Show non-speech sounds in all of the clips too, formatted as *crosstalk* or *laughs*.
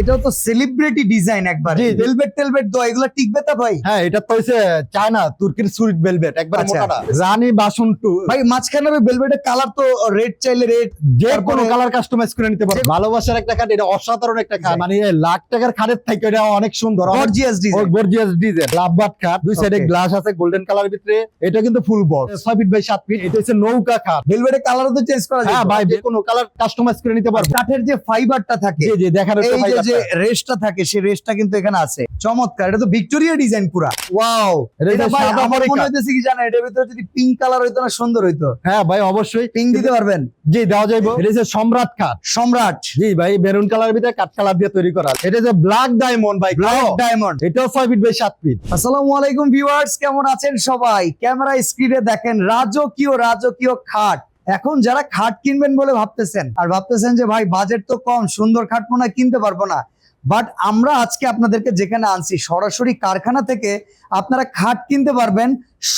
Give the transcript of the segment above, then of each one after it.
এটাও তো celebrity design একবার। ভেলভেট টেলভেট দো এগুলো টিকবে তা ভাই? হ্যাঁ এটা তো হইছে চায়না তুর্কির সুইট ভেলভেট একবার। মোটাটা রানী বাসন টু। ভাই মাঝখানে ভেলভেটের কালার তো রেড চাইলে রেড যে কোনো কালার কাস্টমাইজ করে নিতে পারবে ভালোবাসার একটা খাট এটা অসাধারণ একটা খাট। মানে লাখ টাকার খাটের থেকে এটা অনেক সুন্দর। গর্জিয়াস ডিজাইন গর্জিয়াস ডিজাইন লাভবাট খাট। দুই সাইডে গ্লাস আছে গোল্ডেন কালার ভিতরে। এটা কিন্তু ফুল বক্স ছয় ফিট বাই সাত ফিট এটা হচ্ছে নৌকা খাট। ভেলভেটের কালারও তো চেঞ্জ করা যায় হ্যাঁ ভাই যে কোনো কালার কাস্টমাইজ করে নিতে পারবে। কাঠের যে ফাইবারটা থাকে। জি জি দেখার এই যে যে রেসটা থাকে সেই রেসটা কিন্তু এখানে আছে। চমৎকার এটা তো ভিক্টোরিয়া ডিজাইন পুরা। ওয়াও এটা ভাই আমার মনে হইতেছে কি এটার ভিতরে যদি পিঙ্ক কালার হইতো না সুন্দর হইতো। হ্যাঁ ভাই অবশ্যই। পিঙ্ক দিতে পারবেন। জি দেওয়া যাইবো। এটা হচ্ছে সম্রাট খাট সম্রাট। জি ভাই মেরুন কালার ভিতরে কাঠ কালার দিয়ে তৈরি করা এটা যে ব্ল্যাক ডায়মন্ড ভাই ব্ল্যাক ডায়মন্ড এটাও ছয় ফিট বাই সাত ফিট আসসালামু আলাইকুম ভিউয়ার্স কেমন আছেন সবাই? ক্যামেরা স্ক্রিনে দেখেন রাজকীয় রাজকীয় খাট। এখন যারা খাট কিনবেন বলে ভাবতেছেন আর ভাবতেছেন যে ভাই বাজেট তো কম সুন্দর খাট মনে কিনতে পারব না বাট আমরা আজকে আপনাদেরকে যেখানে আনছি সরাসরি কারখানা থেকে আপনারা খাট কিনতে পারবেন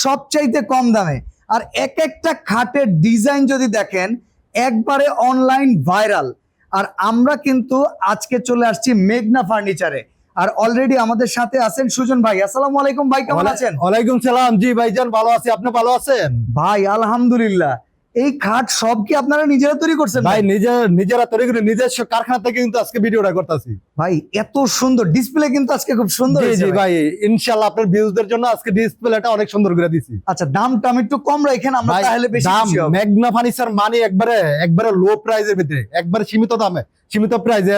সবচাইতে কম দামে। আর এক একটা খাটের ডিজাইন যদি দেখেন একবারে অনলাইন ভাইরাল আর আমরা কিন্তু আজকে চলে আসছি মেঘনা ফার্নিচারে আর অলরেডি আমাদের সাথে আছেন সুজন ভাই। আসসালামু আলাইকুম ভাই কেমন আছেন? ওয়ালাইকুম সালাম। জি ভাইজান ভালো আছি। আপনি ভালো আছেন? ভাই আলহামদুলিল্লাহ। এই খাট সব কি আপনারা নিজেরা তৈরি করছেন ভাই ভাই? নিজের নিজেরা তৈরি করে নিজস্ব কারখানা থেকে কিন্তু আজকে ভিডিওটা করতেছি। ভাই এত সুন্দর ডিসপ্লে কিন্তু আজকে খুব সুন্দর জি ভাই। ইনশাআল্লাহ আপনার ভিউজদের জন্য আজকে ডিসপ্লেটা অনেক সুন্দর করে দিছি। আচ্ছা দামটা আমি একটু কম রাখেন আমরা তাহলে বেশি দাম ম্যাগনা ফার্নিচার মানে একবারে একবারে লো প্রাইজের ভিতরে একবারে সীমিত দামে সীমিত প্রাইজে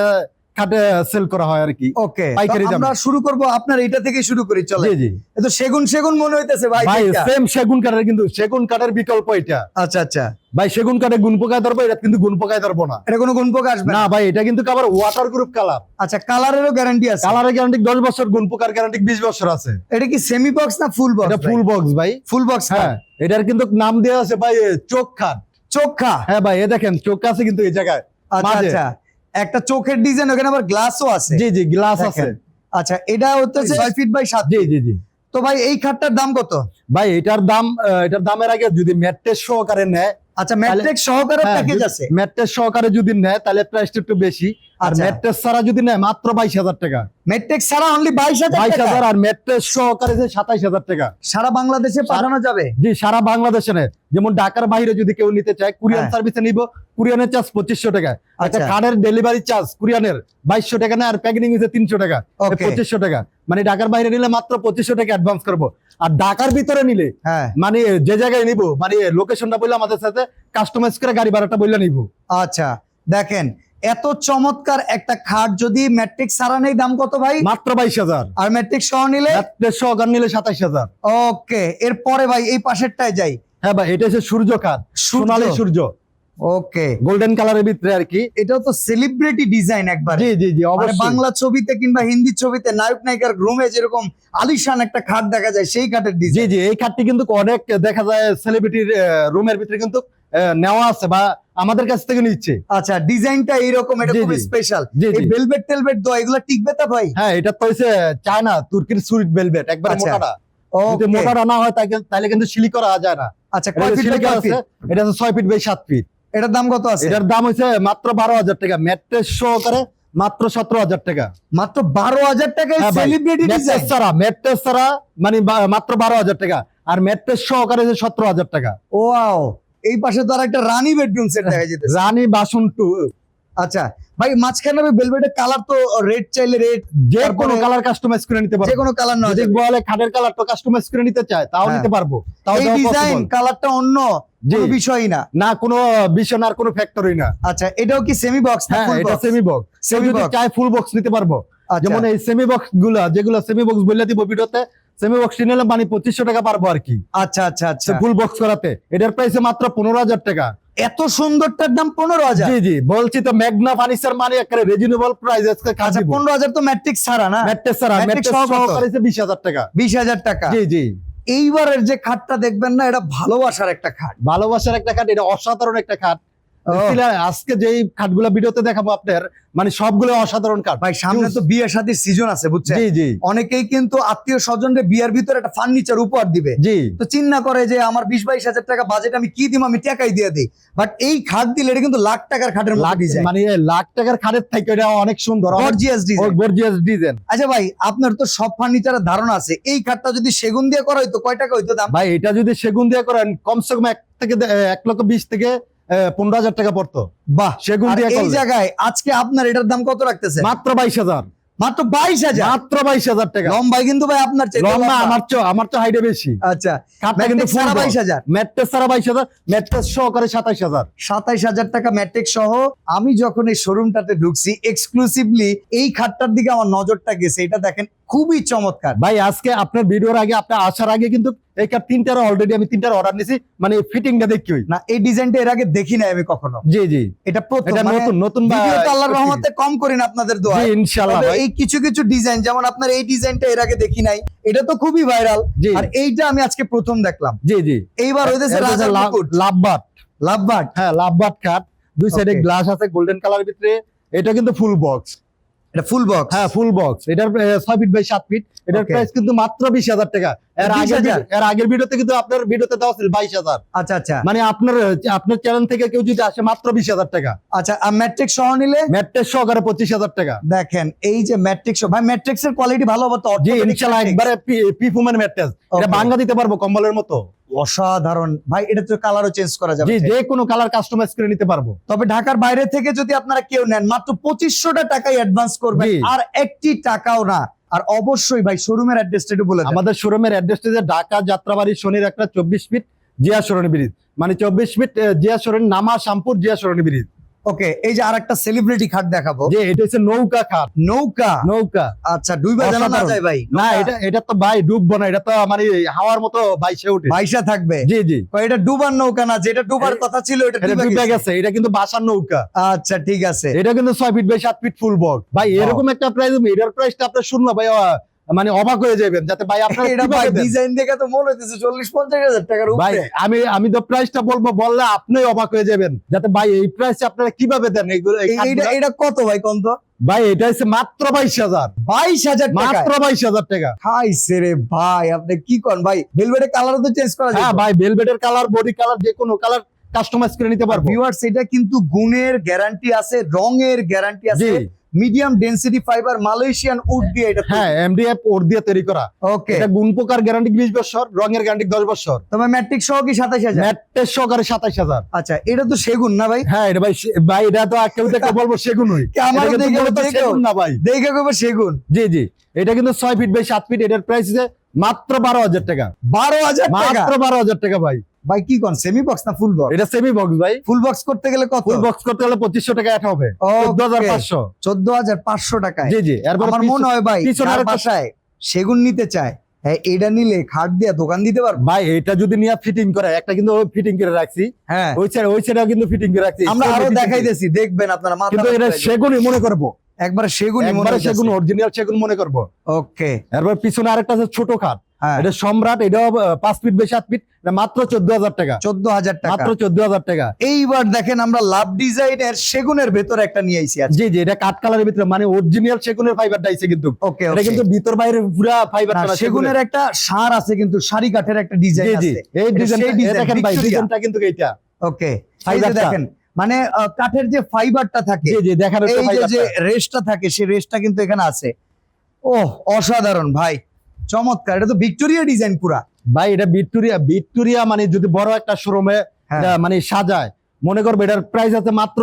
খাটে সেল করা হয় আর কি ওকে পাইকারি দামে। আমরা শুরু করব আপনার এটা থেকে শুরু করি চলে জি জি। তো সেগুন সেগুন মনে হইতেছে ভাই ভাই সেম সেগুন কাঠের কিন্তু সেগুন কাঠের বিকল্প এটা। আচ্ছা আচ্ছা। ভাই সেগুন কাঠে গুণ পোকায় ধরবো এটা কিন্তু গুণ পোকায় ধরবো না। এটা কোনো গুণ পোকা আসবে না? ভাই এটা কিন্তু আবার ওয়াটার গ্রুপ কালার আচ্ছা কালারেরও গ্যারান্টি আছে। কালারের গ্যারান্টি দশ বছর গুণ পোকার গ্যারান্টি বিশ বছর আছে। এটা কি সেমি বক্স না ফুল বক্স এটা ফুল বক্স ভাই। ফুল বক্স হ্যাঁ এটার কিন্তু নাম দেওয়া আছে ভাই চোখ খাট। চোখা হ্যাঁ ভাই এ দেখেন চোখ আছে কিন্তু এই জায়গায়। আচ্ছা আচ্ছা। একটা চোখের ডিজাইন ওখানে আবার গ্লাসও আছে। জি জি গ্লাস। আছে। আচ্ছা এটা হচ্ছে। ছয় ফিট বাই সাত জি জি জি। তো ভাই এই খাটটার দাম কত? ভাই এটার দাম এটার দামের আগে যদি ম্যাট্রেস সহকারে নেয় আচ্ছা সহকারে প্যাকেজ আছে? ম্যাট্রেস সহকারে যদি নেয় তাহলে প্রাইসটা একটু বেশি। আর আচ্ছা। ম্যাট্রেস ছাড়া যদি নেয় মাত্র বাইশ হাজার টাকা। ম্যাট্রিক ছাড়া অনলি বাইশ বাইশ হাজার হাজার আর ম্যাট্রেস সহকারে যে সাতাইশ হাজার টাকা। সারা বাংলাদেশে পাঠানো যাবে? জি সারা বাংলাদেশে নেয়। যেমন ঢাকার বাইরে যদি কেউ নিতে চায় কুরিয়ান হ্যাঁ। সার্ভিসে নিব কুরিয়ানের চার্জ পঁচিশশো টাকা। আচ্ছা। কার্ডের ডেলিভারি চার্জ কুরিয়ানের বাইশশো টাকা নেয় আর প্যাকেটিং হচ্ছে তিনশো টাকা ওকে পঁচিশশো টাকা। মানে ঢাকার বাইরে নিলে মাত্র পঁচিশশো টাকা অ্যাডভান্স করব। আর ঢাকার ভিতরে নিলে হ্যাঁ। মানে যে জায়গায় নিব মানে লোকেশনটা বললে আমাদের সাথে কাস্টমাইজ করে গাড়ি ভাড়াটা বললে নিব। আচ্ছা দেখেন এত চমৎকার একটা খাট যদি ম্যাট্রিক ছাড়া নেই দাম কত ভাই? মাত্র বাইশ হাজার। আর ম্যাট্রিক সহ নিলে? সহকার নিলে সাতাইশ হাজার। ওকে এরপরে ভাই এই পাশেরটায় যাই। হ্যাঁ ভাই এটা হচ্ছে সূর্য খাত সোনালী সূর্য। ওকে গোল্ডেন কালারের ভিতরে আর কি। এটাও তো সেলিব্রিটি ডিজাইন একবার। জি জি জি মানে অবশ্যই। বাংলা ছবিতে কিংবা হিন্দি ছবিতে নায়ক নায়িকার রুমে যেরকম আলিশান একটা খাট দেখা যায় সেই খাটের জি ডিজাইন জি এই খাটটি কিন্তু অনেক দেখা যায় সেলিব্রিটির রুমের ভিতরে কিন্তু নেওয়া আছে বা আমাদের কাছ থেকে নিচ্ছে। আচ্ছা ডিজাইনটা এইরকম এটা জি, খুবই স্পেশাল জি এই জি ভেলভেট টেলভেট দো এগুলো টিকবে তা ভাই? হ্যাঁ এটা তো হচ্ছে চায়না তুর্কির সুইট ভেলভেট একবার আচ্ছা, মোটাটা। যদি মোটাটা না হয় তাহলে কিন্তু সিলি করা যায় না। আচ্ছা কয় ফিট এটা হচ্ছে ছয় ফিট বাই সাত ফিট এটার দাম কত আছে? এটার দাম হচ্ছে মাত্র বারো হাজার টাকা। ম্যাট্রেস সহকারে মাত্র সতেরো হাজার টাকা। মাত্র বারো হাজার হ্যাঁ সেলিব্রিটি ডিজাইন ছাড়া ম্যাট্রেস ছাড়া মানে মাত্র বারো হাজার টাকা। আর ম্যাট্রেস সহকারে যে সতেরো হাজার টাকা। ওয়াও এই পাশে তো আর একটা রানী বেডরুম সেট দেখা যেতেছে। রানী বাসন টু। আচ্ছা ভাই মাঝখানে ভেলভেটের কালার তো রেড চাইলে রেড যে কোনো কালার কাস্টমাইজ করে নিতে যে কোনো কালার নেওয়া যদি বলে খাটের কালার তো কাস্টমাইজ করে নিতে চায় তাও হ্যাঁ। নিতে পারব। তাও এই ডিজাইন কালারটা অন্য। কোনো বিষয়ই না। না কোনো বিষয় না আর কোনো ফ্যাক্টরি না। আচ্ছা এটাও কি সেমি বক্স হ্যাঁ এটা সেমি বক্স সেমি বক্স চায় ফুল বক্স নিতে পারব। আচ্ছা। যেমন এই সেমি বক্সগুলা যেগুলো সেমি বক্স বললে দিব ভিডিওতে সেমি বক্স নিলে মানে পঁচিশশো টাকা পারব আর কি। আচ্ছা আচ্ছা আচ্ছা। ফুল বক্স করাতে। এটার প্রাইসে মাত্র পনেরো হাজার টাকা। এত সুন্দরটার দাম পনেরো হাজার? জি জি। বলছি তো ম্যাগনা ফার্নিচার মানে একটা রিজনেবল প্রাইস আজকে কাজ পনেরো হাজার তো ম্যাট্রিক ছাড়া না? ম্যাট্রেস ছাড়া Matrix সহ বিশ হাজার টাকা। বিশ হাজার টাকা। জি জি। এইবারের যে খাটটা দেখবেন না, এটা ভালোবাসার একটা খাট। ভালোবাসার একটা খাট, এটা অসাধারণ একটা খাট। আজকে যেই খাটগুলো ভিডিওতে দেখাবো আপনার মানে সবগুলো অসাধারণ কাঠ ভাই সামনে তো বিয়ের সাথে সিজন আছে বুঝছেন? জি জি। অনেকেই কিন্তু আত্মীয় স্বজনদের বিয়ের ভিতরে একটা ফার্নিচার উপহার দিবে। জি। তো চিন্তা করে যে আমার বিশ বাইশ হাজার টাকা বাজেট আমি কি দিব আমি টাকাই দিয়ে দিই। বাট এই খাট দিলে এটা কিন্তু লাখ টাকার খাটের লাখ ডিজাইন মানে লাখ টাকার খাটের থেকে এটা অনেক সুন্দর গর্জিয়াস ডিজাইন গর্জিয়াস ডিজাইন আচ্ছা ভাই আপনার তো সব ফার্নিচারের ধারণা আছে। এই খাটটা যদি সেগুন দিয়ে করা হইতো কয় টাকা হইতো দাম? ভাই এটা যদি সেগুন দিয়ে করেন কমসে কম এক থেকে এক লক্ষ বিশ থেকে পনেরো হাজার টাকা পড়তো। বাহ সেগুন দিয়ে এই জায়গায় আজকে আপনার এটার দাম কত রাখতেছে মাত্র বাইশ হাজার। মাত্র বাইশ হাজার? মাত্র বাইশ হাজার টাকা। লম্বাই কিন্তু ভাই আপনার লম্বা আমার চো আমার তো হাইটে বেশি। আচ্ছা কাঠটা কিন্তু ম্যাট্রিক্স বাইশ হাজার। ম্যাট্রেস ছাড়া বাইশ হাজার। ম্যাট্রেস সহকারে সাতাইশ হাজার। সাতাইশ হাজার টাকা ম্যাট্রিক সহ। আমি যখন এই শোরুমটাতে ঢুকছি এক্সক্লুসিভলি এই খাটটার দিকে আমার নজরটা গেছে। এটা দেখেন খুবই চমৎকার। ভাই আজকে আপনার ভিডিওর আগে আপনার আসার আগে কিন্তু এই কাঠ তিনটার অলরেডি আমি তিনটার অর্ডার নিছি। মানে ফিটিংটা দেখি। না এই ডিজাইনটা এর আগে দেখি নাই আমি কখনো। জি জি। এটা প্রথম মানে নতুন নতুন ভিডিওতে আল্লাহর রহমতে কম করেন আপনাদের দোয়া। ইনশাআল্লাহ এই কিছু কিছু ডিজাইন যেমন আপনার এই ডিজাইনটা এর আগে দেখি নাই এটা তো খুবই ভাইরাল আর এইটা আমি আজকে প্রথম দেখলাম। জি জি। এইবার হইতেছে লাভ- লাভবাট। লাভবাট। হ্যাঁ লাভবাট কাঠ। দুই সাইডে গ্লাস আছে গোল্ডেন কালার ভিতরে। এটা কিন্তু ফুল বক্স এটা ফুল বক্স হ্যাঁ ফুল বক্স এটার ছয় ফিট বাই সাত ফিট এটার প্রাইস কিন্তু মাত্র বিশ হাজার টাকা। এর 20,000 আগের এর আগের ভিডিওতে কিন্তু আপনার ভিডিওতে দেওয়া ছিল বাইশ হাজার। আচ্ছা আচ্ছা। মানে আপনার আপনার চ্যানেল থেকে কেউ যদি আসে মাত্র বিশ হাজার টাকা। আচ্ছা আর ম্যাট্রিক সহ নিলে? ম্যাট্রেস সহকারে পঁচিশ হাজার টাকা। দেখেন এই যে ম্যাট্রিক সহ ভাই ম্যাট্রিক্স এর কোয়ালিটি ভালো হবে তো। জি orthopedic ইনশাল্লাহ? একবারে পিফুমেন ম্যাট্রেস এটা Okay. দিতে পারব কম্বলের মতো। অসাধারণ। ভাই এটা তো কালারও চেঞ্জ করা যাবে। যে কোনো কালার কাস্টমাইজ করে নিতে পারব। তবে ঢাকার বাইরে থেকে যদি আপনারা কেউ নেন মাত্র পঁচিশশোটা টাকাই অ্যাডভান্স করবে আর একটি টাকাও না। আর অবশ্যই ভাই শোরুমের অ্যাড্রেসটা একটু বলে আমাদের শোরুমের অ্যাড্রেসটা যে ঢাকা যাত্রাবাড়ি শনির একটা চব্বিশ ফিট জিয়া সরণী ব্রিজ মানে চব্বিশ ফিট জিয়া সরণী নামা শামপুর জিয়া সরণী ব্রিজ ওকে এই যে আরেকটা সেলিব্রিটি খাট দেখাবো। যে এটা হচ্ছে নৌকা খাট। নৌকা? নৌকা। আচ্ছা দুই বাজানো না যায় ভাই না এটা এটা তো ভাই ডুববো না এটা তো মানে হাওয়ার মতো বাইশে উঠে পয়সা থাকবে? জি জি। এটা ডুবার নৌকা না যেটা ডুবার কথা ছিল এটা ডুবে গেছে। এটা কিন্তু বাসার নৌকা। আচ্ছা ঠিক আছে। এটা কিন্তু ছয় ফিট বাই সাত ফিট ফুল বক্স ভাই এরকম একটা প্রাইস এটার প্রাইসটা আপনার শুনলো ভাই মানে অবাক হয়ে যাবেন যাতে ভাই আপনার *laughs* এটা ভাই ডিজাইন দেখে তো মনে হইতেছে চল্লিশ পঞ্চাশ হাজার টাকার উপরে। ভাই আমি আমি তো প্রাইসটা বলব বললে আপনি অবাক হয়ে যাবেন। যাতে ভাই এই প্রাইস আপনারা কীভাবে দেন এইটা এটা কত ভাই কম তো? ভাই এটা হচ্ছে মাত্র বাইশ হাজার। বাইশ হাজার টাকা মাত্র বাইশ হাজার টাকা। খাইছে রে ভাই আপনি কি করেন ভাই ভেলভেটের কালারও তো চেঞ্জ করা যায় হ্যাঁ ভাই ভেলভেটের কালার বডি কালার যে কোনো কালার কাস্টমাইজ করে নিতে পারব। ভিউয়ার্স এটা কিন্তু গুণের গ্যারান্টি আছে রঙের গ্যারান্টি আছে। Medium density fibre Malaysian wood দিয়ে এটা হ্যাঁ এমডিএফ ওর দিয়ে তৈরি করা। ওকে এটা গুণ পোকার গ্যারান্টি বিশ বছর? রঙের গ্যারান্টি দশ বছর। তবে ম্যাট্রিক সহ কি সাতাশ হাজার? ম্যাটের সহকারে সাতাইশ হাজার। আচ্ছা এটা তো সেগুন না ভাই? হ্যাঁ এটা ভাই ভাই এটা তো কেউ দেখে বলব সেগুনই। *laughs* কি আমার দেখে মূলত সেগুন না ভাই। দেখে কবে সেগুন। জি জি। এটা কিন্তু ছয় ফিট বাই সাত ফিট এটার প্রাইস আছে মাত্র বারো হাজার টাকা। বারো হাজার টাকা? মাত্র বারো হাজার টাকা ভাই। ভাই কি কোন সেমি বক্স না ফুল বক্স এটা সেমি বক্স ভাই। ফুল বক্স করতে গেলে কত? ফুল বক্স করতে হলে পঁচিশশো টাকা অ্যাড হবে। চোদ্দ হাজার পাঁচশো। চোদ্দ হাজার পাঁচশো টাকায়। জি জি আমার মনে হয় ভাই পিছনে যার বাসায় সেগুন নিতে চায় হ্যাঁ এটা নিলে খাট দিয়ে দোকান দিতে পারব? ভাই এটা যদি নিয়ে ফিটিং করে একটা কিন্তু ফিটিং করে রাখছি। হ্যাঁ। ওই সাইড ওই সাইডেও কিন্তু ফিটিং করে রাখছি। আমরা আরও দেখাইতেছি দেখবেন আপনারা মাথা কিন্তু এটা সেগুনই মনে করব। একবার সেগুনই মনে একবারে সেগুন সেগুন অরিজিনাল সেগুন মনে করব। ওকে। এরপর পিছনে আরেকটা আছে ছোট খাট। হ্যাঁ। এটা সম্রাট এটাও পাঁচ ফিট বাই সাত ফিট মাত্র চোদ্দ হাজার টাকা। চোদ্দ হাজার টাকা। মাত্র চোদ্দ হাজার টাকা। এইবার দেখেন আমরা লাভ ডিজাইনের সেগুনের ভেতরে একটা নিয়ে আইছি জি জি এটা কাঠ কালারের ভিতরে মানে অরিজিনাল সেগুনের ফাইবারটা ডাইছে কিন্তু। ওকে এটা কিন্তু ভিতর বাইরে পুরা ফাইবার সেগুনের একটা সার আছে কিন্তু সারি কাঠের একটা ডিজাইন আছে। এই এটা ডিজাইনটা দেখেন ভাই ডিজাইনটা কিন্তু এইটা। ওকে ফাইবারটা। দেখেন মানে কাঠের যে ফাইবারটা থাকে এই যে রেসটা থাকে সেই রেসটা কিন্তু এখানে আছে। ও অসাধারণ ভাই। চমৎকার এটা তো ভিক্টোরিয়া ডিজাইন পুরা। ভাই এটা ভিক্টোরিয়া ভিক্টোরিয়া মানে যদি বড় একটা শোরুমে হ্যাঁ। মানে সাজায় মনে করবে এটার প্রাইস আছে মাত্র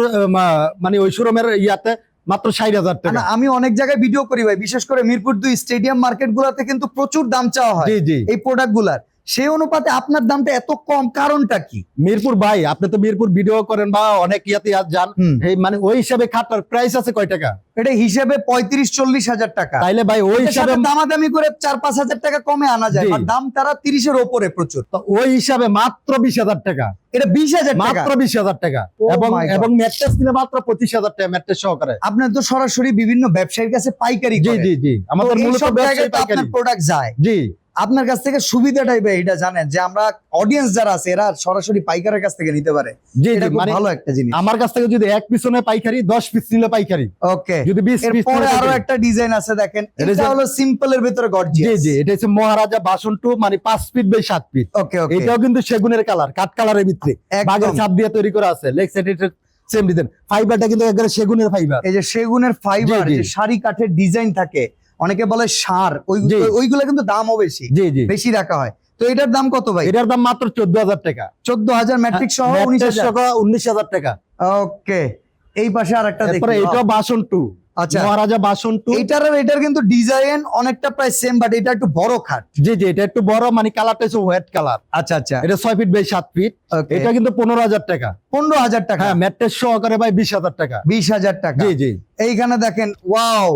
মানে ওই শোরুমের ইয়াতে মাত্র ষাট হাজার টাকা। আমি অনেক জায়গায় ভিডিও করি ভাই। বিশেষ করে মিরপুর দুই স্টেডিয়াম মার্কেট গুলাতে কিন্তু প্রচুর দাম চাওয়া হয়। এই প্রোডাক্টগুলার। সেই অনুপাতে আপনার দামটা এত কম কারণটা কি? মিরপুর ভাই আপনি তো মিরপুর ভিডিও করেন বা অনেক ইয়াতে যান। এই মানে ওই হিসাবে খাটটার প্রাইস আছে কয় টাকা? এটা হিসেবে পঁয়ত্রিশ চল্লিশ হাজার টাকা। তাইলে ভাই ওই হিসাবে দামাদামি করে চার পাঁচ হাজার টাকা কমে আনা যায় দাম তারা তিরিশের ওপরে প্রচুর। তো ওই হিসাবে মাত্র বিশ হাজার টাকা। এটা বিশ হাজার মাত্র বিশ হাজার টাকা। এবং my এবং ম্যাট্রেস কিনে মাত্র পঁচিশ হাজার টাকা ম্যাট্রেস সহকারে। আপনার তো সরাসরি বিভিন্ন ব্যবসায়ীর কাছে পাইকারি জি জি জি। আমাদের মূলত ব্যবসায়ী পাইকারি। প্রোডাক্ট যায়। জি। আপনার কাছ থেকে সুবিধাটাই ভাই এটা জানেন যে আমরা অডিয়েন্স যারা আছে এরা সরাসরি পাইকারের কাছ থেকে নিতে পারে। জি জি মানে ভালো একটা জিনিস। আমার কাছ থেকে যদি এক পিছনে পাইকারি দশ পিস নিলে পাইকারি। ওকে। যদি বিশ পিস এরপরে আরও একটা ডিজাইন আছে দেখেন এটা হলো সিম্পল এর ভিতরে জি গর্জিয়াস জি এটা হচ্ছে মহারাজা বাসন টু মানে পাঁচ ফিট বাই সাত ফিট ওকে ওকে। এটাও কিন্তু সেগুনের কালার কাঠ কালারের ভিতরে একদম। ছাপ দিয়ে তৈরি করা আছে লেগ সাইড সেম ডিজাইন ফাইবারটা কিন্তু একবারে সেগুনের ফাইবার এই যে সেগুনের ফাইবার জি, জি। যে শাড়ি কাঠের ডিজাইন থাকে অনেকে বলে সার ওই। ওইগুলো কিন্তু দামও বেশি। বেশি রাখা হয়। তো এটার দাম কত ভাই? এটার দাম মাত্র চোদ্দ হাজার টাকা। চোদ্দ হাজার মেট্রিক সহ উনিশ হাজার। সহ উনিশ হাজার টাকা। ওকে। এই পাশে আরেকটা তারপরে এটা বাসন টু আচ্ছা। মহারাজা বাসন টু এটার কিন্তু ডিজাইন অনেকটা প্রায় সেম বাট এটা একটু বড় খাট। জি জি এটা একটু বড় মানে কালারটা হচ্ছে হোয়াইট কালার আচ্ছা আচ্ছা। এটা ছয় ফিট বাই সাত ফিট এটা কিন্তু পনেরো হাজার টাকা। পনেরো হাজার টাকা। হ্যাঁ ম্যাট্রেস সহকারে ভাই বিশ হাজার টাকা। বিশ হাজার টাকা। জি জি। এইখানে দেখেন ওয়াও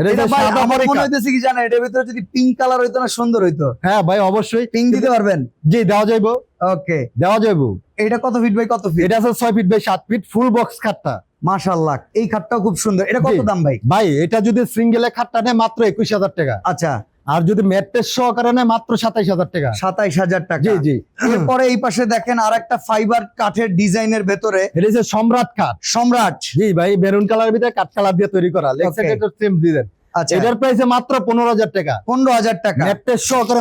এটা এটা হচ্ছে ভাই সাদা আমার মনে হইতেছে কি জানেন এটার ভিতরে যদি পিঙ্ক কালার হইতো না সুন্দর হইতো। হ্যাঁ ভাই অবশ্যই। পিঙ্ক দিতে পারবেন? জি দেওয়া যাইবো। ওকে দেওয়া যাইবো। এটা কত ফিট বাই কত ফিট এটা আছে ছয় ফিট বাই সাত ফিট ফুল বক্স খাটটা। এই খাটটাও খুব সুন্দর। এটা কত দাম ভাই? ভাই এটা যদি সিঙ্গেলে খাটটা নেয় মাত্র একুশ হাজার টাকা। আচ্ছা। আর যদি ম্যাট্রেস সহকারে নেয় মাত্র সাতাইশ হাজার টাকা। সাতাইশ হাজার টাকা। জি জি। এরপরে এই পাশে দেখেন আর একটা ফাইবার কাঠের ডিজাইনের ভেতরে। এটা সম্রাট কাঠ। সম্রাট। জি ভাই মেরুন কালার ভিতরে কাঠ কালার দিয়ে তৈরি করা। লেগ সেম ডিজাইন আচ্ছা। এটার প্রাইসে মাত্র পনেরো হাজার টাকা। পনেরো হাজার টাকা।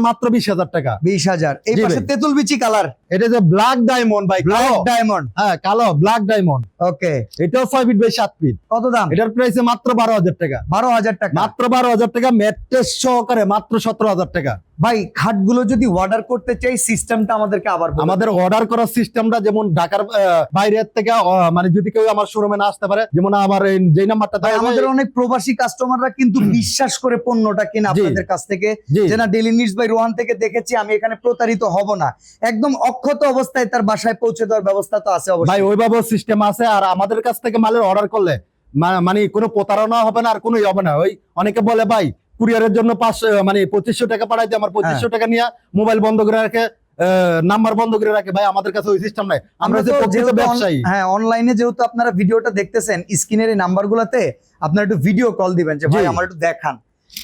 মাত্র বিশ হাজার টাকা। বিশ হাজার। এই জি পাশে তেঁতুল বিচি কালার এটা যে ব্ল্যাক ডায়মন্ড ভাই ডায়মন্ড হ্যাঁ কালো ব্ল্যাক ডায়মন্ড ওকে এটাও ছয় ফিট বাই সাত ফিট কত দাম? এটার প্রাইসে মাত্র বারো হাজার টাকা। বারো হাজার টাকা। মাত্র বারো হাজার টাকা ম্যাট্রেস সহকারে মাত্র সতেরো হাজার টাকা। ভাই খাটগুলো যদি অর্ডার করতে চাই সিস্টেমটা আমাদেরকে আবার আমাদের অর্ডার করার সিস্টেমটা যেমন ঢাকার বাইরের থেকে মানে যদি কেউ আমার শোরুমে না আসতে পারে যেমন আমার যে নাম্বারটা ভাই আমাদের অনেক প্রবাসী কাস্টমাররা কিন্তু বিশ্বাস করে পণ্যটা কিনে আপনাদের কাছ থেকে। যে না ডেলি নিউজ বাই রোহান থেকে দেখেছি আমি এখানে প্রতারিত হব না। একদম অক্ষত অবস্থায় তার বাসায় পৌঁছে দেওয়ার ব্যবস্থা তো আছে ভাই অবশ্যই ওইভাবে সিস্টেম আছে আর আমাদের কাছ থেকে মালের অর্ডার করলে মানে কোনো প্রতারণা হবে না আর কোনো হবে না। ওই অনেকে বলে ভাই কুরিয়ারের জন্য পাঁচশো মানে পঁচিশশো টাকা পাঠাইতে আমার পঁচিশশো টাকা নিয়ে মোবাইল বন্ধ করে রাখে নাম্বার বন্ধ করে রাখে। ভাই আমাদের কাছে ওই সিস্টেম নাই। আমরা যেহেতু ব্যবসায়ী। হ্যাঁ অনলাইনে যেহেতু আপনারা ভিডিওটা দেখতেছেন স্ক্রিনের এই নাম্বারগুলোতে আপনারা একটু ভিডিও কল দিবেন যে ভাই আমার একটু দেখান।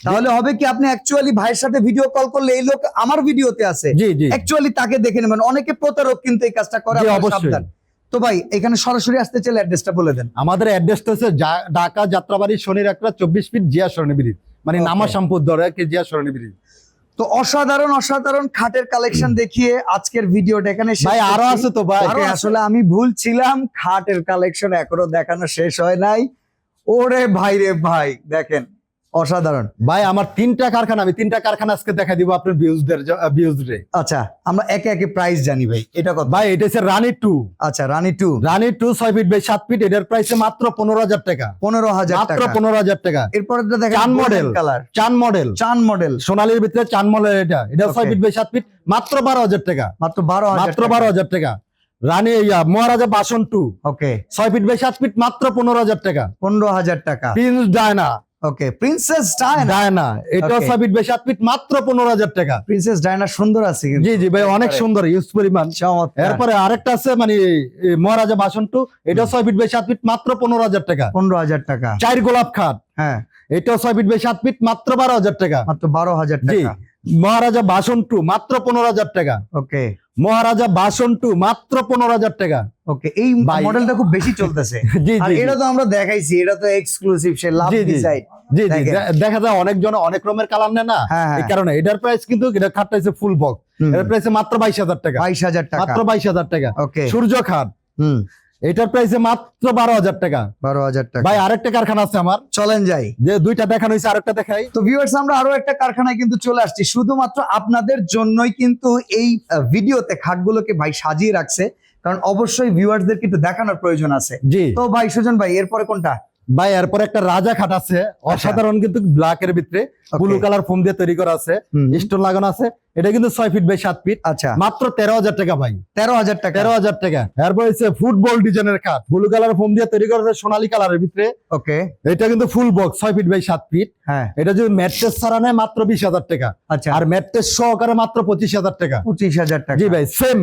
তাহলে হবে কি আপনি অ্যাকচুয়ালি ভাইয়ের সাথে ভিডিও কল করলে এই লোক আমার ভিডিওতে আছে। অ্যাকচুয়ালি তাকে দেখে নেবেন। অনেকে প্রতারক কিন্তু এই কাজটা করে। সাবধান। তো ভাই এখানে সরাসরি আসতে চাইলে অ্যাড্রেসটা বলে দেন। আমাদের অ্যাড্রেসটা হচ্ছে ঢাকা যাত্রাবাড়ি শনির একটা চব্বিশ ফিট জিয়া সরণি ব্রিজ মানে নামা সম্পদ ধরে কে জিয়া সরণি ব্রিজ তো অসাধারণ অসাধারণ খাটের কালেকশন দেখিয়ে আজকের ভিডিওটা এখানে ভাই আরও আছে তো ভাই। আসলে আমি ভুল ছিলাম খাটের কালেকশন এখনও দেখানো শেষ হয় নাই। ওরে ভাই রে ভাই দেখেন। অসাধারণ। ভাই আমার তিনটা কারখানা আমি তিনটা কারখানা আজকে দেখা দিব আপনার ভিউজদের ভিউজ রে আচ্ছা আমরা একে একে প্রাইস জানি ভাই এটা কত? ভাই এটা হচ্ছে রানী টু আচ্ছা রানী টু রানী টু ছয় ফিট বাই সাত ফিট এটার প্রাইসে মাত্র পনেরো হাজার টাকা। পনেরো হাজার মাত্র পনেরো হাজার টাকা। এরপরে দেখেন চান model। কালার চান মডেল চান মডেল সোনালীর ভিতরে চান মডেল এটা। এটা ছয় ফিট বাই সাত ফিট মাত্র বারো হাজার টাকা। মাত্র বারো মাত্র বারো হাজার টাকা। রানী ইয়া মহারাজা বাসন টু ওকে ছয় ফিট বাই সাত ফিট মাত্র পনেরো হাজার টাকা। পনেরো হাজার টাকা। Prince Diana. Okay princess Diana Diana feet by সাত ফিট মাত্র পনেরো হাজার টাকা। প্রিন্সেস ডায়না সুন্দর আছে কিন্তু। জি জি ভাই অনেক সুন্দর ইউজ পরিমাণ। এরপরে আরেকটা আছে মানে মহারাজা বাসন টু এটা ছয় ফিট বাই ফিট মাত্র পনেরো হাজার টাকা। পনেরো হাজার টাকা। চার গোলাপ খাট। হ্যাঁ। এটাও ছয় ফিট বাই ফিট মাত্র বারো হাজার টাকা। মাত্র বারো হাজার জি টাকা। মহারাজা বাসন টু মাত্র পনেরো হাজার টাকা। ওকে মহারাজা বাসন টু মাত্র পনেরো হাজার টাকা। ওকে এই। মডেলটা খুব বেশি চলতেছে। *laughs* আর এটা তো আমরা দেখাইছি এটা তো এক্সক্লুসিভ সে লাভ। ডিজাইন জি। জি দেখা যায় অনেকজন অনেক রকমের কালার নেয় না। হ্যাঁ এই হ্যাঁ কারণে এটার প্রাইস কিন্তু এটা খাটটা হচ্ছে ফুল বক্স এটার প্রাইস মাত্র বাইশ হাজার টাকা। বাইশ হাজার টাকা। মাত্র বাইশ হাজার টাকা। ওকে সূর্য খাট। হুম। এটার প্রাইসে মাত্র বারো হাজার টাকা। বারো হাজার টাকা। ভাই আরেকটা কারখানা আছে আমার। চলেন যাই। যে দুইটা দেখানো হয়েছে আরেকটা দেখাই। তো ভিউয়ার্স আমরা আরও একটা কারখানায় কিন্তু চলে আসছি। শুধুমাত্র আপনাদের জন্যই কিন্তু এই ভিডিওতে খাটগুলোকে ভাই সাজিয়ে রাখছে। কারণ অবশ্যই ভিউয়ার্সদের কিন্তু দেখানোর প্রয়োজন আছে। জি। তো ভাই সুজন ভাই এরপরে কোনটা? ভাই এরপর একটা রাজা খাট আছে। অসাধারণ কিন্তু ব্ল্যাক এর ভিতরে ব্লু কালার ফোম দিয়ে তৈরি করা আছে। স্টোন লাগানো আছে। এটা কিন্তু ছয় ফিট বাই সাত ফিট আচ্ছা। মাত্র তেরো হাজার টাকা ভাই। তেরো হাজার টাকা। তেরো হাজার টাকা। এরপর হচ্ছে ফুটবল ডিজাইনের খাট। ব্লু কালার ফোম দিয়ে তৈরি করা আছে সোনালী কালারের ভিতরে। ওকে এটা কিন্তু ফুল বক্স ছয় ফিট বাই সাত ফিট হ্যাঁ। এটা যদি ম্যাট্রেস ছাড়া নেয় মাত্র বিশ হাজার টাকা। আচ্ছা। আর ম্যাট্রেস সহকারে মাত্র পঁচিশ হাজার টাকা। পঁচিশ হাজার টাকা। জি ভাই সেম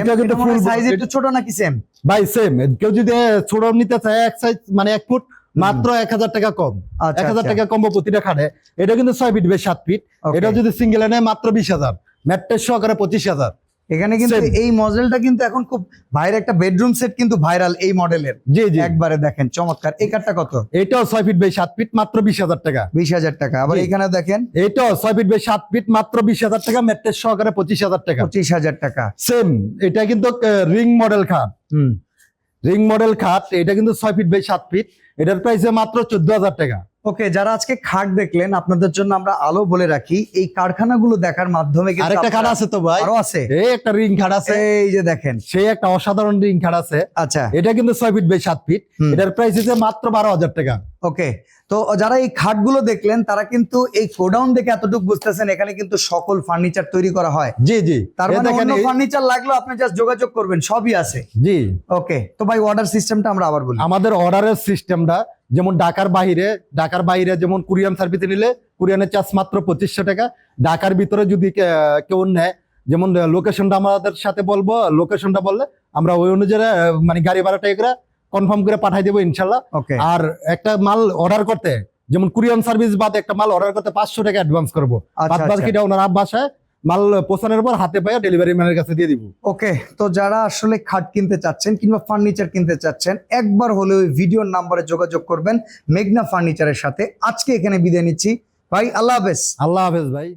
এটা কিন্তু ফুল box, একটু ছোট নাকি সেম ভাই সেম কেউ যদি ছোট নিতে চায় এক সাইজ মানে এক ফুট মাত্র এক হাজার টাকা কম। আচ্ছা এক হাজার আচ্ছা। টাকা কম প্রতিটা খাটে। এটা কিন্তু ছয় ফিট বেশ সাত ফিট এটা যদি সিঙ্গেল নেয় মাত্র বিশ হাজার। ম্যাট্রেস সহকারে পঁচিশ হাজার। এখানে কিন্তু এই মডেলটা কিন্তু এখন খুব ভাইরাল একটা বেডরুম সেট কিন্তু ভাইরাল এই মডেলের জি জি। একবারে দেখেন চমৎকার। এই কাঠটা কত? এটাও ছয় ফিট বেশ সাত ফিট মাত্র বিশ হাজার টাকা। বিশ হাজার টাকা। আবার এখানে দেখেন? এটাও ছয় ফিট বাই সাত ফিট মাত্র বিশ হাজার টাকা ম্যাট্রেস সহকারে পঁচিশ হাজার টাকা। পঁচিশ হাজার টাকা। সেম এটা কিন্তু রিং মডেল খাট। হুম। রিং মডেল খাট এটা কিন্তু ছয় ফিট বাই সাত ফিট এটার প্রাইস মাত্র চোদ্দ হাজার টাকা। ওকে যারা আজকে খাট দেখলেন আপনাদের জন্য আমরা আলো বলে রাখি এই কারখানাগুলো দেখার মাধ্যমে কিন্তু আরেকটা খাট আছে তো ভাই? আরও আছে। এই একটা রিং খাট আছে। এই যে দেখেন। সেই একটা অসাধারণ রিং খাট আছে। আচ্ছা। এটা কিন্তু ছয় ফিট বাই সাত ফিট। এটার প্রাইস হচ্ছে মাত্র বারো হাজার টাকা। ওকে তো যারা এই খাটগুলো দেখলেন তারা কিন্তু এই গোডাউন দেখে এতটুকু বুঝতেছেন এখানে কিন্তু সকল ফার্নিচার তৈরি করা হয়। জি জি। তার মানে অন্য ফার্নিচার লাগলেও আপনি জাস্ট যোগাযোগ করবেন সবই আছে। জি। ওকে তো ভাই অর্ডার সিস্টেমটা আমরা আবার বলি। আমাদের অর্ডারের সিস্টেমটা যেমন ঢাকার বাহিরে ঢাকার বাইরে যেমন কুরিয়ান সার্ভিসে নিলে কুরিয়ানের চার্জ মাত্র পঁচিশশো টাকা। ঢাকার ভিতরে যদি কেউ নেয় যেমন লোকেশনটা আমাদের সাথে বলব লোকেশনটা বললে আমরা ওই অনুযায়ী মানে গাড়ি ভাড়াটা এগুলা কনফার্ম করে পাঠাই দেবো ইনশাল্লাহ। আর একটা মাল অর্ডার করতে যেমন কুরিয়ান সার্ভিস বাদ একটা মাল অর্ডার করতে পাঁচশো টাকা অ্যাডভান্স করব। আচ্ছা বাদ আচ্ছা। বাকিটা ওনার আপ বাসায় মাল পৌঁছানোর পর হাতে পায়ে ডেলিভারি ম্যানের কাছে দিয়ে দিব। ওকে তো যারা আসলে খাট কিনতে চাচ্ছেন কিংবা ফার্নিচার কিনতে চাচ্ছেন একবার হলে ওই ভিডিওর নাম্বারে যোগাযোগ করবেন মেঘনা ফার্নিচারের সাথে। আজকে এখানে বিদায় নিচ্ছি। ভাই আল্লাহ হাফেজ। আল্লাহ হাফেজ ভাই।